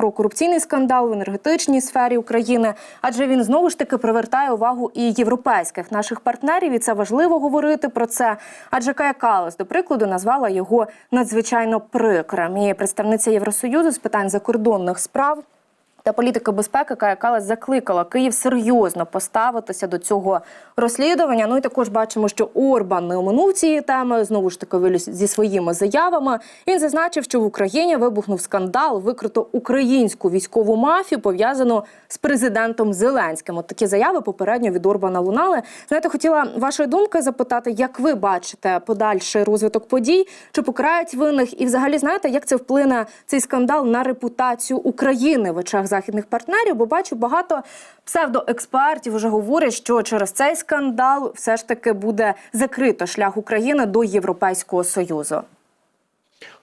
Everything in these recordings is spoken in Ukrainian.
Про корупційний скандал в енергетичній сфері України, адже він знову ж таки привертає увагу і європейських наших партнерів. І це важливо говорити про це. Адже Кая Калас, до прикладу, назвала його надзвичайно прикрим. І представниця Євросоюзу з питань закордонних справ та політики безпеки Кая Калас закликала Київ серйозно поставитися до цього розслідування. Ну і також бачимо, що Орбан не оминув цієї теми. Знову ж таки виліз зі своїми заявами. Він зазначив, що в Україні вибухнув скандал, викрито українську військову мафію, пов'язану з президентом Зеленським. От такі заяви попередньо від Орбана лунали. Знаєте, хотіла вашої думки запитати, як ви бачите подальший розвиток подій, чи покарають винних, і взагалі знаєте, як це вплине цей скандал на репутацію України в очах західних партнерів? Бо бачу багато псевдоекспертів вже говорять, що через цей скандал все ж таки буде закрито шлях України до Європейського союзу.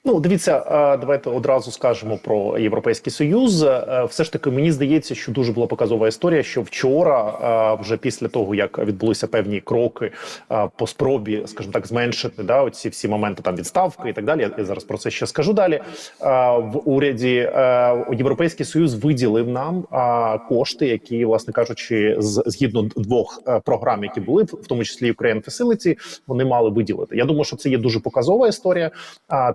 Ну, дивіться, е, давайте одразу скажемо про європейський союз. Е, Все ж таки, мені здається, що дуже була показова історія. Що вчора, е, вже після того як відбулися певні кроки по спробі, скажімо так, зменшити да оці всі моменти там відставки і так далі. Я зараз про це ще скажу далі. В уряді європейський союз виділив нам кошти, які, власне кажучи, згідно двох програм, які були в тому числі Ukraine Facility, вони мали виділити. Я думаю, що це є дуже показова історія,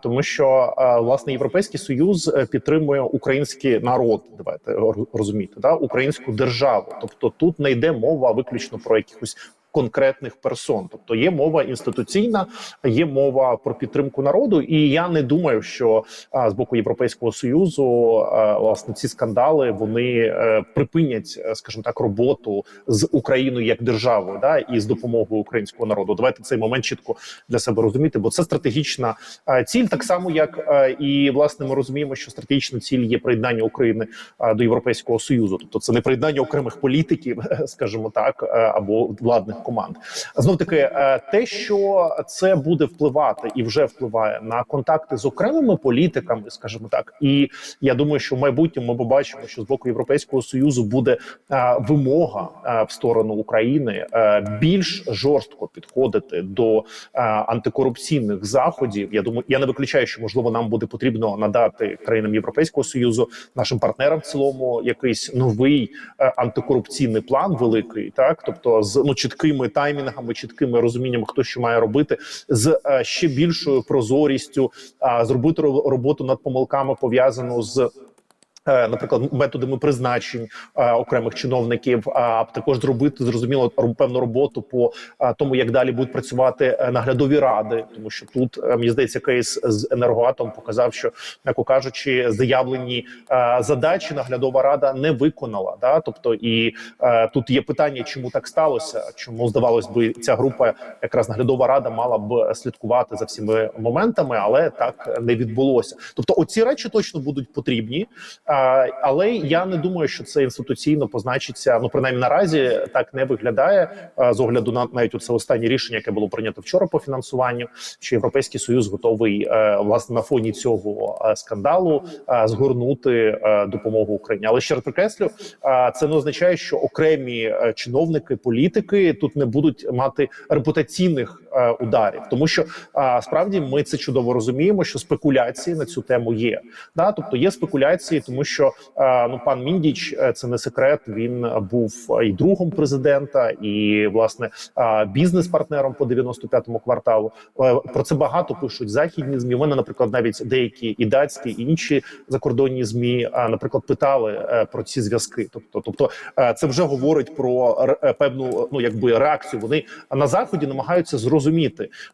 тому що е, власне європейський союз е, підтримує український народ. Давайте розуміти, да українську державу. Тобто тут не йде мова виключно про якихось. Конкретних персон, тобто є мова інституційна, є мова про підтримку народу, і я не думаю, що а, з боку Європейського союзу а, власне ці скандали вони е, припинять, е, скажімо так, роботу з Україною як державою, да і з допомогою українського народу. Давайте цей момент чітко для себе розуміти, бо це стратегічна е, ціль, так само як е, і власне ми розуміємо, що стратегічна ціль є приєднання України е, до Європейського союзу, тобто це не приєднання окремих політиків, скажімо так, або владних команд. Знов таки, е, те, що це буде впливати і вже впливає на контакти з окремими політиками, скажімо так, і я думаю, що в майбутньому ми побачимо, що з боку Європейського союзу буде е, вимога е, в сторону України більш жорстко підходити до антикорупційних заходів. Я думаю, я не виключаю, що можливо нам буде потрібно надати країнам Європейського союзу, нашим партнерам в цілому, якийсь новий антикорупційний план великий, так тобто з ну чіткими таймінгами, чіткими розумінням, хто що має робити, з е, ще більшою прозорістю, зробити ро- роботу над помилками пов'язану з. Е, Наприклад, методами призначень е, окремих чиновників, а також зробити зрозуміло певну роботу по е, тому, як далі будуть працювати наглядові ради, тому що тут е, мені здається, кейс з енергоатом показав, що м'яко кажучи, заявлені задачі наглядова рада не виконала. Да, тобто, і тут є питання, чому так сталося, чому здавалось би, ця група, якраз наглядова рада, мала б слідкувати за всіми моментами, але так не відбулося. Тобто, оці речі точно будуть потрібні. Але я не думаю, що це інституційно позначиться. Ну принаймні наразі так не виглядає з огляду на навіть це останнє рішення, яке було прийнято вчора по фінансуванню. Що європейський союз готовий е, власне на фоні цього е, скандалу е, згорнути допомогу Україні. Але ще раз підкреслю, е, це не означає, що окремі чиновники, політики тут не будуть мати репутаційних ударів, тому що е, справді ми це чудово розуміємо, що спекуляції на цю тему є. Да, тобто є спекуляції, тому що е, ну пан Міндіч е, це не секрет. Він був е, і другом президента, і власне е, бізнес-партнером по 95-му кварталу. Е, Про це багато пишуть західні змі. У мене, наприклад, навіть деякі і датські, і інші закордонні змі, е, наприклад, питали е, про ці зв'язки. Тобто, тобто, е, це вже говорить про е, певну ну якби реакцію. Вони на заході намагаються зрозуміти,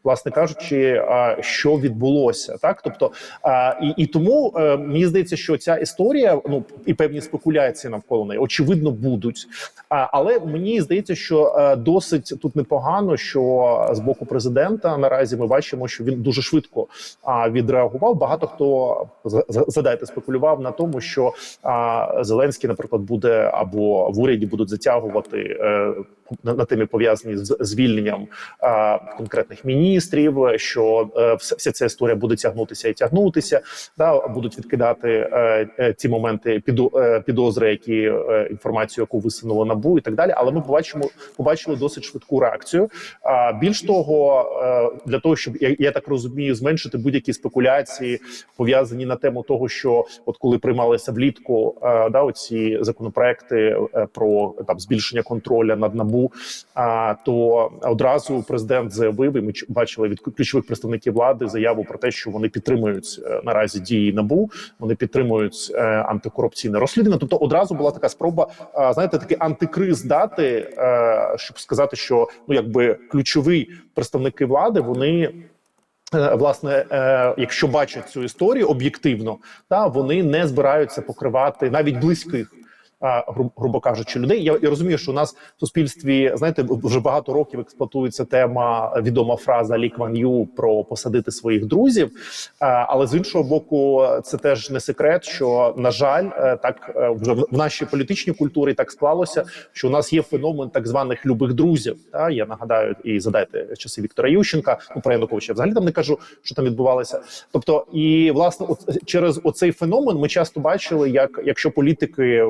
власне кажучи, е, що відбулося, так тобто, е, і, і тому е, мені здається, що ця історія, ну і певні спекуляції навколо неї, очевидно, будуть. Але мені здається, що е, досить тут непогано, що з боку президента наразі ми бачимо, що він дуже швидко відреагував. Багато хто за- за- задайте спекулював на тому, що Зеленський, наприклад, буде або в уряді будуть затягувати. На, на пов'язані з звільненням е, конкретних міністрів, що е, вся, ця історія буде тягнутися і тягнутися. Да, будуть відкидати е, е, ці моменти підо, е, підозри, які е, інформацію, яку висунуло набу, і так далі. Але ми побачимо, побачили досить швидку реакцію. А більш того, е, для того, щоб я, я так розумію, зменшити будь-які спекуляції пов'язані на тему того, що от коли приймалися влітку е, да, оці законопроекти е, про там збільшення контролю над набу, а то одразу президент заявив, і ми бачили від ключових представників влади заяву про те, що вони підтримують е, наразі дії набу, вони підтримують е, антикорупційне розслідування. Тобто, одразу була така спроба, е, знаєте, такий антикриз дати, щоб сказати, що ну якби ключові представники влади вони. Власне, якщо бачать цю історію об'єктивно, та вони не збираються покривати навіть близьких. Грубо кажучи, людей. Я, я розумію, що у нас в суспільстві знаєте вже багато років експлуатується тема відома фраза Лі Кван Ю про посадити своїх друзів. Але з іншого боку, це теж не секрет, що на жаль, е, так е, вже в нашій політичній культурі так склалося, що у нас є феномен так званих любих друзів. Та я нагадаю, і задайте часи Віктора Ющенка. Ну про Януковича взагалі там не кажу, що там відбувалося. Тобто, і власне, от через оцей феномен ми часто бачили, як якщо політики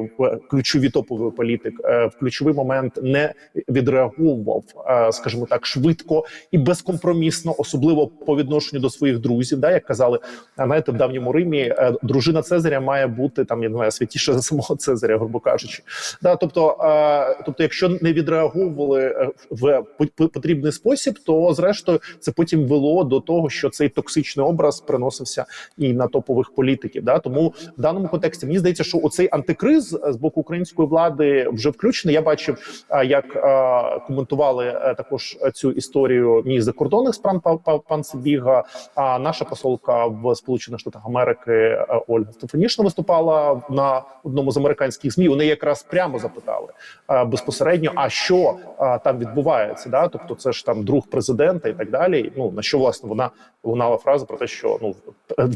ключові топовий політик е, в ключовий момент не відреагував, е, скажімо так, швидко і безкомпромісно, особливо по відношенню до своїх друзів, да як казали, знаєте, в давньому Римі е, дружина Цезаря має бути там, я не знаю, святіше за самого Цезаря, грубо кажучи. Да, тобто, тобто, якщо не відреагували в по- по- потрібний спосіб, то зрештою це потім вело до того, що цей токсичний образ приносився і на топових політиків. Да, тому в даному контексті мені здається, що оцей антикриз з боку української влади вже включений. Я бачив, е, як е, коментували е, також цю історію мій закордонних справ па- па- пан Сибіга. А наша посолка в Сполучених Штатах Америки Ольга Стефанішна виступала на одному з американських змі. Вони якраз прямо запитали безпосередньо, а що там відбувається? Да, тобто, це ж там друг президента і так далі. Ну на що власне вона лунала фраза про те, що ну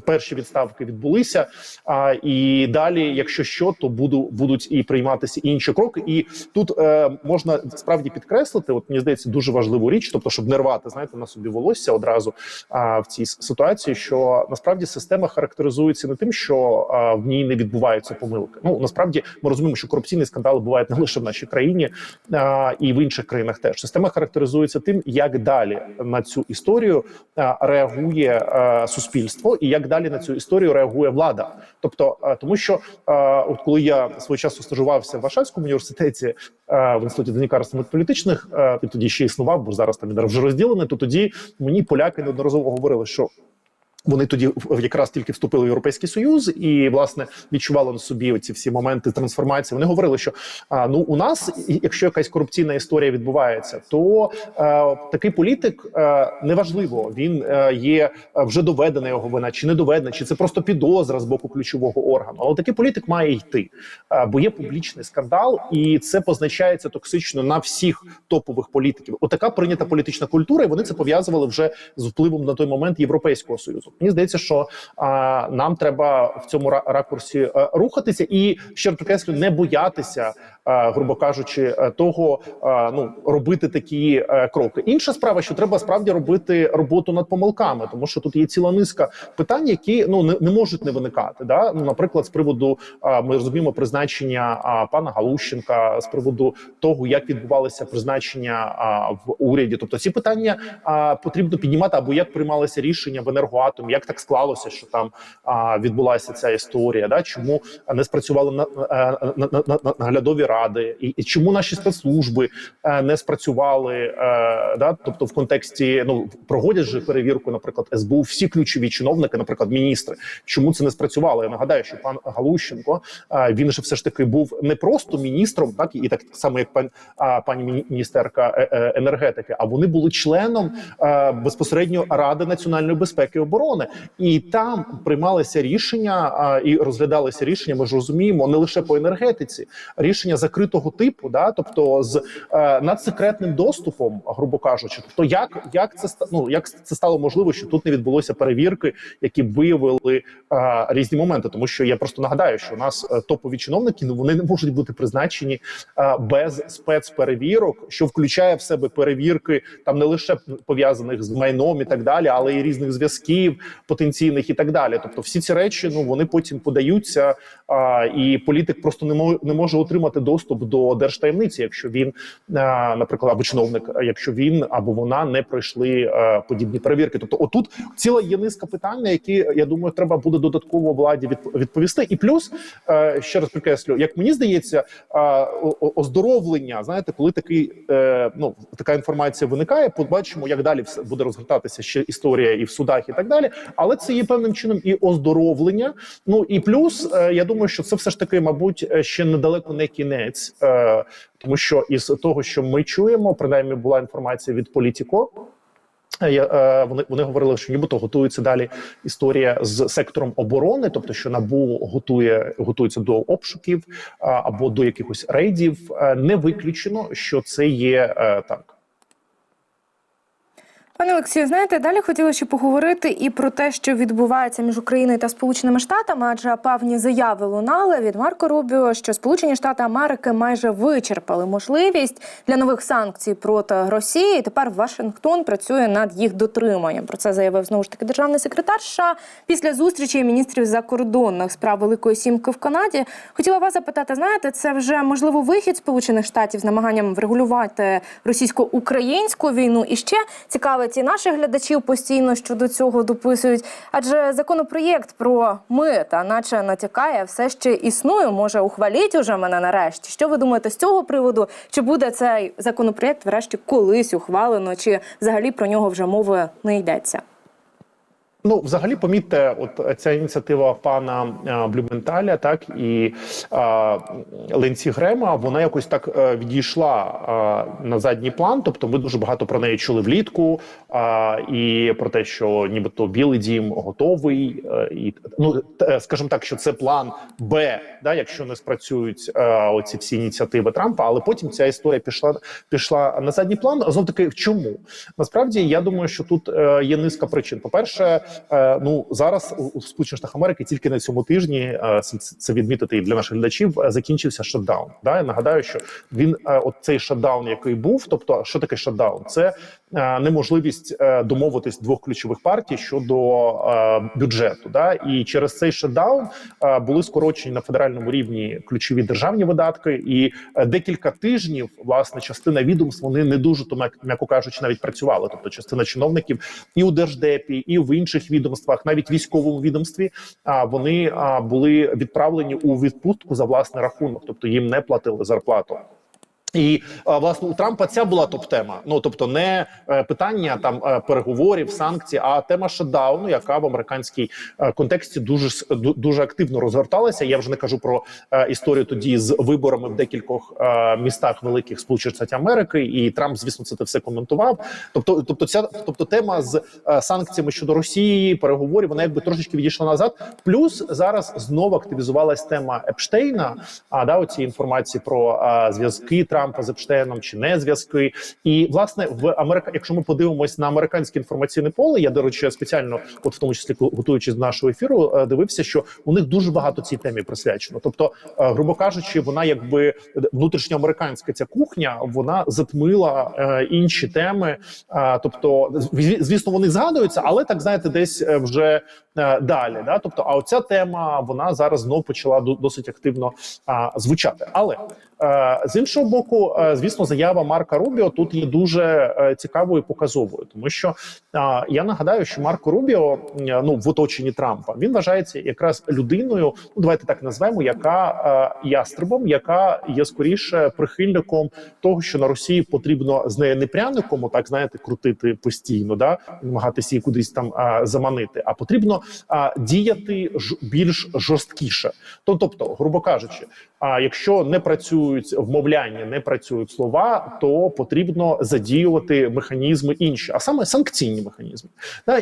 перші відставки відбулися. А і далі, якщо що, то буду будуть і прийматися інші кроки. І тут е, можна справді підкреслити, от мені здається, дуже важливу річ, тобто, щоб не рвати, знаєте, на собі волосся одразу а, в цій ситуації, що насправді система характеризується не тим, що а, в ній не відбуваються помилки. Ну насправді ми розуміємо, що корупційні скандали бувають не лише в нашій країні а, і в інших країнах. Теж система характеризується тим, як далі на цю історію а, реагує а, суспільство, і як далі на цю історію реагує влада. Тобто, а, тому що а, от коли я свого часу стажувався в Варшавському університеті в інституті донікарства політичних, а, і тоді ще існував, бо зараз там він вже розділений. То тоді мені поляки неодноразово говорили, що вони тоді якраз тільки вступили в європейський союз і власне відчували на собі ці всі моменти трансформації. Вони говорили, що а, ну у нас, якщо якась корупційна історія відбувається, то е, такий політик е, неважливо, він е, є вже доведена його вина, чи не доведена, чи це просто підозра з боку ключового органу. Але такий політик має йти, е, бо є публічний скандал, і це позначається токсично на всіх топових політиків. Отака прийнята політична культура, і вони це пов'язували вже з впливом на той момент Європейського союзу. Мені здається, що а, нам треба в цьому ракурсі е, рухатися і ще раз підкреслю, не боятися, е, грубо кажучи, е, того е, ну робити такі е, кроки. Інша справа, що треба справді робити роботу над помилками, тому що тут є ціла низка питань, які ну не, не можуть не виникати. Да? Ну, наприклад, з приводу а, ми розуміємо призначення а, пана Галущенка, з приводу того, як відбувалися призначення а, в уряді. Тобто ці питання а, потрібно піднімати, або як приймалися рішення в енергоатомі, як так склалося, що там а, відбулася ця історія. Да? Чому не спрацювали на, на, на, на, на наглядові ради, і, і чому наші спецслужби е, не спрацювали? Е, да? Тобто, в контексті ну проводять же перевірку, наприклад, СБУ, всі ключові чиновники, наприклад, міністри. Чому це не спрацювало? Я нагадаю, що пан Галущенко е, він же все ж таки був не просто міністром, так і так само, як пан а, пані міні- міністерка е, е, енергетики, а вони були членом е, безпосередньо Ради національної безпеки і оборони. Оборони, і там приймалися рішення і розглядалися рішення. Ми ж розуміємо не лише по енергетиці, рішення закритого типу, да, тобто з е, надсекретним доступом, грубо кажучи, тобто як, як це ну, як це стало можливо, що тут не відбулося перевірки, які б виявили е, різні моменти, тому що я просто нагадаю, що у нас е, топові чиновники ну вони не можуть бути призначені без спецперевірок, що включає в себе перевірки там не лише пов'язаних з майном і так далі, але і різних зв'язків потенційних і так далі. Тобто, всі ці речі ну вони потім подаються, а, і політик просто не може не може отримати доступ до держтаємниці, якщо він, а, наприклад, або чиновник, якщо він або вона не пройшли а, подібні перевірки. Тобто, отут ціла є низка питань, які я думаю, треба буде додатково владі відп- відповісти. І плюс е, ще раз підкреслю, як мені здається, а, оздоровлення, знаєте, коли такий е, ну така інформація виникає, побачимо, як далі все буде розгортатися ще історія і в судах, і так далі. Але це є певним чином і оздоровлення. Ну і плюс, е, я думаю, що це все ж таки, мабуть, е, ще недалеко не кінець, е, тому що із того, що ми чуємо, принаймні була інформація від політіко. Вони вони говорили, що нібито готується далі історія з сектором оборони, тобто що набу готує готується до обшуків або до якихось рейдів. Не виключено, що це є так. Пане Олексію, знаєте, далі хотіла ще поговорити і про те, що відбувається між Україною та Сполученими Штатами, адже певні заяви лунали від Марко Рубіо, що Сполучені Штати Америки майже вичерпали можливість для нових санкцій проти Росії. І тепер Вашингтон працює над їх дотриманням. Про це заявив знову ж таки державний секретар США після зустрічі міністрів закордонних справ Великої Сімки в Канаді. Хотіла вас запитати, знаєте, це вже можливо вихід Сполучених Штатів з намаганням врегулювати російсько-українську війну. І ще цікавить і наших глядачів постійно щодо цього дописують. Адже законопроєкт про ми та наче натякає, все ще існує. Може, ухваліть уже мене нарешті. Що ви думаєте з цього приводу? Чи буде цей законопроєкт врешті колись ухвалено, чи взагалі про нього вже мови не йдеться? Ну, взагалі, помітьте, от ця ініціатива пана е, Блюменталя, так і е, Ленсі Грема, вона якось так е, відійшла е, на задній план. Тобто, ми дуже багато про неї чули влітку, е, і про те, що нібито Білий Дім готовий, е, і ну скажімо так, що це план Б, да, якщо не спрацюють е, оці всі ініціативи Трампа. Але потім ця історія пішла пішла на задній план. Знов таки, чому насправді я думаю, що тут е, є низка причин. По перше. Е, Ну зараз у Сполучених Штатах Америки тільки на цьому тижні е, це, відмітити для наших глядачів. е, Закінчився шатдаун. Да, я нагадаю, що він от цей шатдаун, який був, тобто, що таке шатдаун? Це неможливість е, домовитись двох ключових партій щодо е, бюджету. Да, і через цей шатдаун е, були скорочені на федеральному рівні ключові державні видатки, і е, декілька тижнів власне частина відомств вони не дуже то м'як- м'яко кажучи, навіть працювали. Тобто, частина чиновників і у держдепі, і в інших відомствах, навіть військовому відомстві, вони були відправлені у відпустку за власний рахунок, тобто їм не платили зарплату. І власне у Трампа ця була топ-тема. Ну тобто, не е, питання там е, переговорів, санкцій, а тема шатдауну, яка в американській е, контексті дуже дуже активно розгорталася. Я вже не кажу про історію тоді з виборами в декількох містах великих Сполучених Штатів Америки, і Трамп, звісно, це все коментував. Тобто, тобто, ця тобто тема з санкціями щодо Росії, переговорів, вона якби трошечки відійшла назад. Плюс зараз знову активізувалась тема Епштейна. А да, оці інформації про зв'язки Трампа з Епштейном чи не зв'язки. І власне в Америка, якщо ми подивимось на американське інформаційне поле, я до речі, спеціально, от в тому числі готуючись до нашого ефіру, е, дивився, що у них дуже багато цій темі присвячено. Тобто, е, грубо кажучи, вона якби внутрішньоамериканська ця кухня, вона затмила е, інші теми. Тобто, зві- звісно, вони згадуються, але так знаєте, десь вже далі. Да? Тобто, а оця тема вона зараз знов почала досить активно звучати. Але з іншого боку, е, звісно, заява Марка Рубіо тут є дуже е, цікавою і показовою, тому що я нагадаю, що Марко Рубіо е, ну в оточенні Трампа він вважається якраз людиною. Ну давайте так назвемо, яка е, ястребом, яка є скоріше прихильником того, що на Росії потрібно з нею не пряником, так знаєте, крутити постійно, да намагатися її кудись там заманити, а потрібно діяти ж більш жорсткіше. То, тобто, грубо кажучи, а якщо не працюють працюють вмовляння, не працюють слова, то потрібно задіювати механізми інші, а саме санкційні механізми.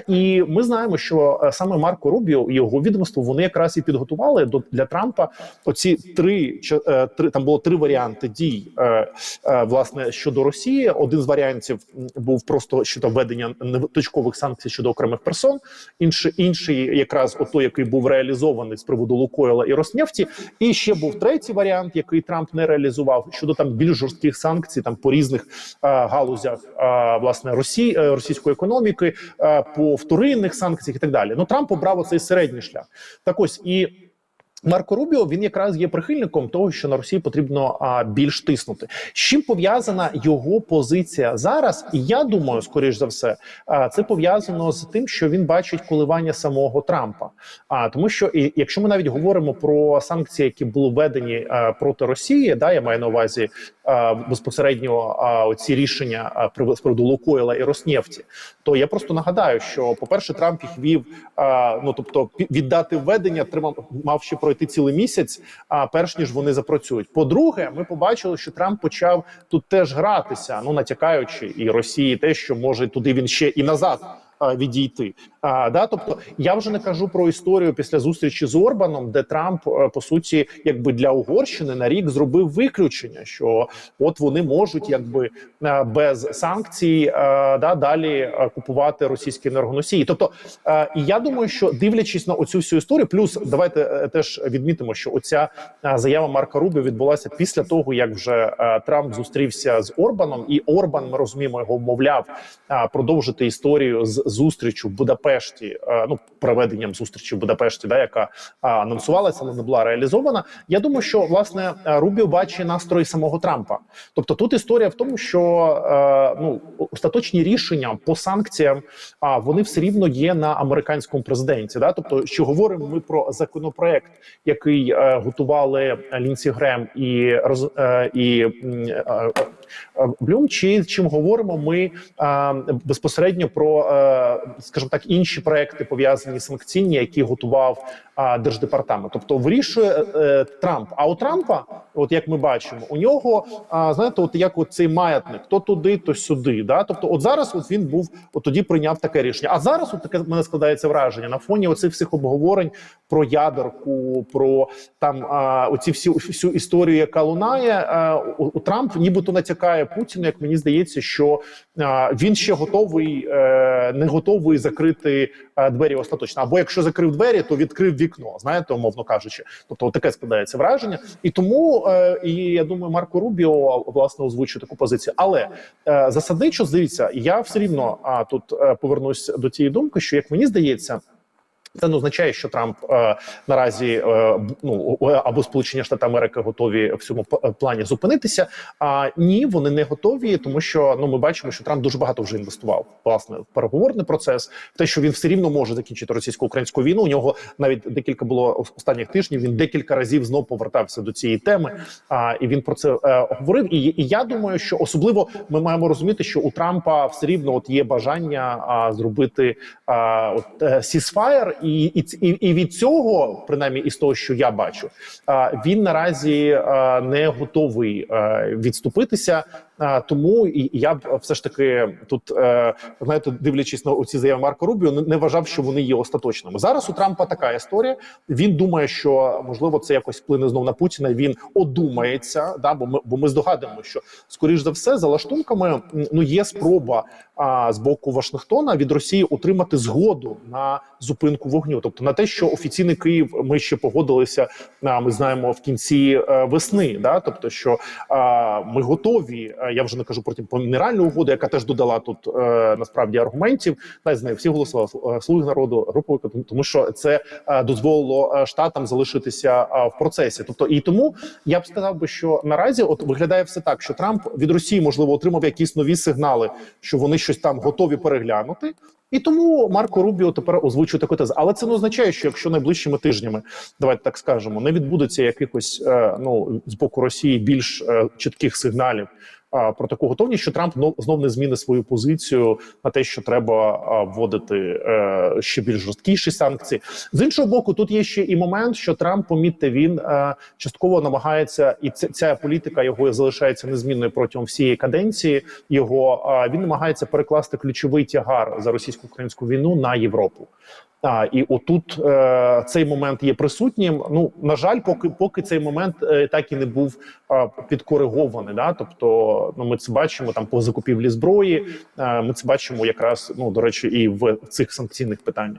І ми знаємо, що е, саме Марко Рубіо і його відомство вони якраз і підготували до для Трампа оці три е, три там було три варіанти дій е, власне щодо Росії. Один з варіантів був просто щодо введення точкових санкцій щодо окремих персон. Інший інший, якраз отой, який був реалізований з приводу Лукойла і Роснефті. І ще був третій варіант, який Трамп не реалізував щодо там більш жорстких санкцій, там по різних е, галузях е, власне Росії е, російської економіки, е, по вторинних санкціях і так далі. Ну Трамп обрав оцей середній шлях. Так ось і. Марко Рубіо він якраз є прихильником того, що на Росії потрібно а, більш тиснути. З чим пов'язана його позиція зараз? І я думаю, скоріш за все, а, це пов'язано з тим, що він бачить коливання самого Трампа. А тому, що і, якщо ми навіть говоримо про санкції, які були введені а, проти Росії, да я маю на увазі а, безпосередньо а, оці рішення при- з приводу Лукойла і Роснефті, то я просто нагадаю, що по перше, Трамп їх вів. А, ну тобто, віддати введення треба мав ще пройти цілий місяць, а перш ніж вони запрацюють. По-друге, ми побачили, що Трамп почав тут теж гратися, ну натякаючи і Росії, те, що може туди він ще і назад. Відійти, а да, тобто я вже не кажу про історію після зустрічі з Орбаном, де Трамп е, по суті, якби для Угорщини на рік зробив виключення, що от вони можуть, якби е, без санкцій, е, да далі купувати російські енергоносії. Тобто, і я думаю, що дивлячись на оцю всю історію, плюс давайте теж відмітимо, що оця заява Марка Рубіо відбулася після того, як вже Трамп зустрівся з Орбаном, і Орбан, ми розуміємо, його вмовляв продовжити історію з зустрічю в Будапешті, е, ну проведенням зустрічі в Будапешті, да, яка анонсувалася, але не була реалізована. Я думаю, що власне е, Рубіо бачить настрої самого Трампа. Тобто тут історія в тому, що е, ну остаточні рішення по санкціям, а вони все рівно є на американському президенті. Да? Тобто, що говоримо ми про законопроект, який готували Лінсі Грем і і Блюм, чи чим говоримо ми е, безпосередньо про, е, скажімо так, інші проекти пов'язані санкційні, які готував е, держдепартамент. Тобто вирішує е, Трамп. А у Трампа, от як ми бачимо, у нього а, знаєте, от як от цей маятник, то туди, то сюди. Да? Тобто, от зараз от він був от тоді прийняв таке рішення. А зараз от таке мене складається враження на фоні оцих всіх обговорень про ядерку, про там а, оці всі всю історію, яка лунає. А, у, у Трамп нібито натякає Путіну, як мені здається, що він ще готовий, е, не готовий закрити е, двері остаточно. Або якщо закрив двері, то відкрив вікно. Знаєте, умовно кажучи. Тобто, таке складається враження, і тому е, і я думаю, Марко Рубіо власне озвучує таку позицію. Але засадничо дивіться, я все рівно тут повернусь до тієї думки, що як мені здається. Це не означає, що Трамп е, наразі е, ну або Сполучені Штати Америки готові в цьому плані зупинитися. А ні, вони не готові, тому що ну ми бачимо, що Трамп дуже багато вже інвестував власне в переговорний процес, в те, що він все рівно може закінчити російсько-українську війну. У нього навіть декілька було останніх тижнів. Він декілька разів знов повертався до цієї теми. А і він про це е, говорив. І, і я думаю, що особливо ми маємо розуміти, що у Трампа все рівно от є бажання а, зробити а, от е, сісфаєр, і, і, і, від цього, принаймні, із того, що я бачу, він наразі не готовий відступитися. Тому і я б все ж таки тут е, знаєте, дивлячись на оці заяви Марко Рубіо, не, не вважав, що вони є остаточними. Зараз у Трампа така історія. Він думає, що можливо це якось вплине знов на Путіна. Він одумається, да, бо ми бо ми здогадуємо, що скоріш за все за лаштунками ну є спроба а, з боку Вашингтона від Росії отримати згоду на зупинку вогню, тобто на те, що офіційний Київ ми ще погодилися. А, ми знаємо в кінці е, весни, да, тобто, що а, ми готові. Е, Я вже не кажу про про мінеральну угоду, яка теж додала тут е, насправді аргументів. Та з нею всі голосували е, слуги народу, групою, тому що це дозволило штатам залишитися в процесі. Тобто, і тому я б сказав би, що наразі от виглядає все так, що Трамп від Росії можливо отримав якісь нові сигнали, що вони щось там готові переглянути. І тому Марко Рубіо тепер озвучує таку тезу. Але це не означає, що якщо найближчими тижнями, давайте так скажемо, не відбудеться якихось е, ну з боку Росії більш е, чітких сигналів про таку готовність, що Трамп но- знов не змінить свою позицію на те, що треба вводити е, ще більш жорсткіші санкції. З іншого боку, тут є ще і момент, що Трамп, помітьте, він частково намагається, і ця, ця політика його залишається незмінною протягом всієї каденції. Його він намагається перекласти ключовий тягар за російсько-українську війну на Європу. А і отут е, цей момент є присутнім. Ну на жаль, поки поки цей момент е, так і не був е, підкоригований. Да? Тобто, ну ми це бачимо там по закупівлі зброї. Е, ми це бачимо якраз ну до речі, і в цих санкційних питаннях.